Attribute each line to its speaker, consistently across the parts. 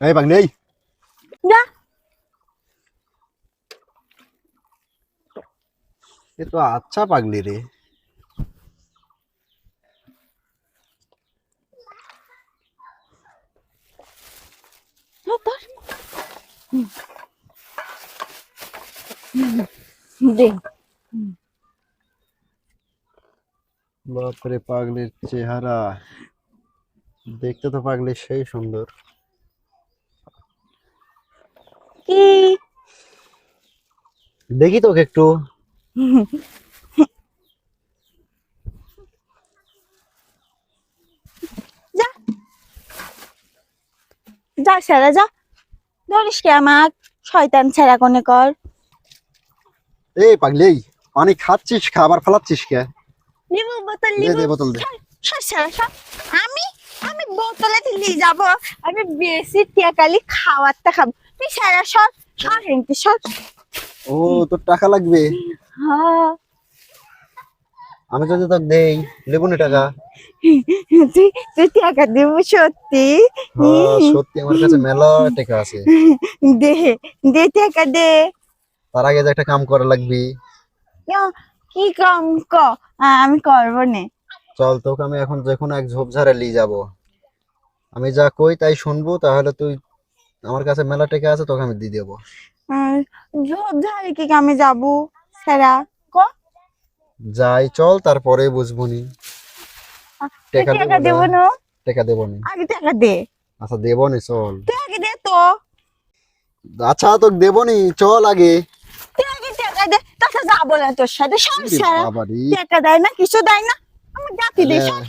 Speaker 1: এই পাগলি এই
Speaker 2: যা
Speaker 1: এ তো আচ্ছা পাগলি রে বাপরে পাগলের চেহারা। দেখতে তো পাগলের সেই সুন্দর। দেখি তোকে একটু।
Speaker 2: যা। যা সেরা যা। ধরিস কে আমাক? শয়তান ছেড়া কোনে কর।
Speaker 1: এই পাগলি পানি খাচ্ছিস খাবার ফেলাচ্ছিস কে?
Speaker 2: লিবু বোতল
Speaker 1: দে দে বোতল দে।
Speaker 2: আমি আমি বোতলে দিলি যাব। আমি বেশি টিয়াকালি খাওয়ারটা খাব। তুই সেরা সর সর হেনতে সর
Speaker 1: ও তোর টাকা লাগবে?
Speaker 2: হ্যাঁ।
Speaker 1: আমি যদি তোকে দেই লেবু নে টাকা?
Speaker 2: তুই তুই টাকা দিব সত্যি?
Speaker 1: সত্যি আমার কাছে মেলা টাকা আছে।
Speaker 2: দে দে টাকা দে।
Speaker 1: তার আগে যে একটা কাম করা লাগবে।
Speaker 2: কি কাম ক? আমি করব নে।
Speaker 1: চল তোকে আমি এখন যখন এক ঝোপঝাড়ে নিয়ে যাব। আমি যা কই তাই শুনব তাহলে তুই আমার কাছে মেলা টাকা আছে তোকে আমি দিয়ে দেবো।
Speaker 2: ঝোপ ঝাড়ে কি আমি যাব? সেরা
Speaker 1: যাই চল তারপরে বুঝব নি।
Speaker 2: তুই
Speaker 1: টাকা
Speaker 2: টাকা
Speaker 1: দেবো
Speaker 2: দেব
Speaker 1: না।
Speaker 2: না
Speaker 1: টাকা দেবো নি।
Speaker 2: আগে টাকা দে।
Speaker 1: আচ্ছা দেবো নি চল।
Speaker 2: আগে দে তো।
Speaker 1: আচ্ছা তোকে দেবো নি চল আগে।
Speaker 2: আগে টাকা দে। টাকা যাব না তোর সাথে সব
Speaker 1: ইরে
Speaker 2: সেরা।
Speaker 1: বাবারে,
Speaker 2: টাকা দেয় না কিছু দেয় না। আমি ডাকি দে
Speaker 1: হ্যাঁ,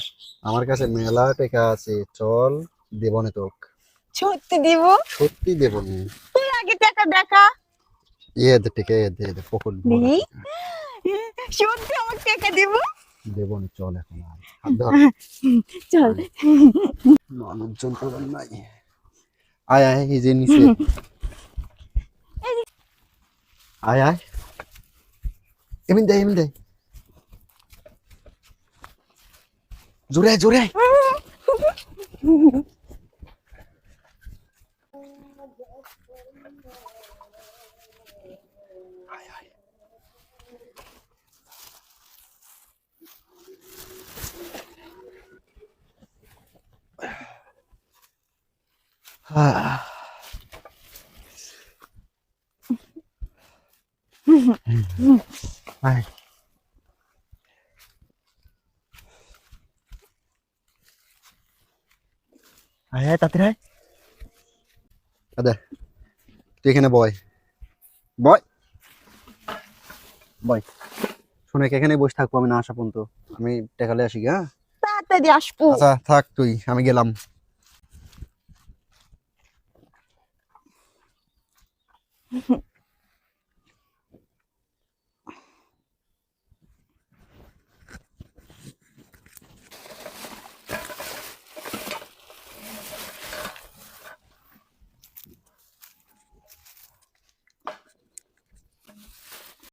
Speaker 1: আমার কাছে মেলা টাকা আছে। চল দেবো নি তোকে।
Speaker 2: সত্যি দিব?
Speaker 1: সত্যি দেবো নি।
Speaker 2: তুই আগে টাকা দেখা।
Speaker 1: ইয়ে দে টাকা ইয়ে দে দে পকেট ভরা
Speaker 2: দি?
Speaker 1: টাকা।
Speaker 2: সত্যি আমার টাকা দিব?
Speaker 1: দেবো নি চল এখন আর।
Speaker 2: চল।
Speaker 1: মানুষজন তো নাই। আয় আয় এই যে নিচে। আয় আয়। এমন দে এমন দে। জোরে জোরে আহ। আয়। আয় আয়। আদে তুই এখানে বয়। বয়। বয়। শোনে এখানে বসে থাকব আমি না আসা পর্যন্ত। আমি টেকালে আসি কি, হ্যাঁ?
Speaker 2: তাড়াতাড়ি আসব।
Speaker 1: আচ্ছা থাক তুই আমি গেলাম। Mm-hmm.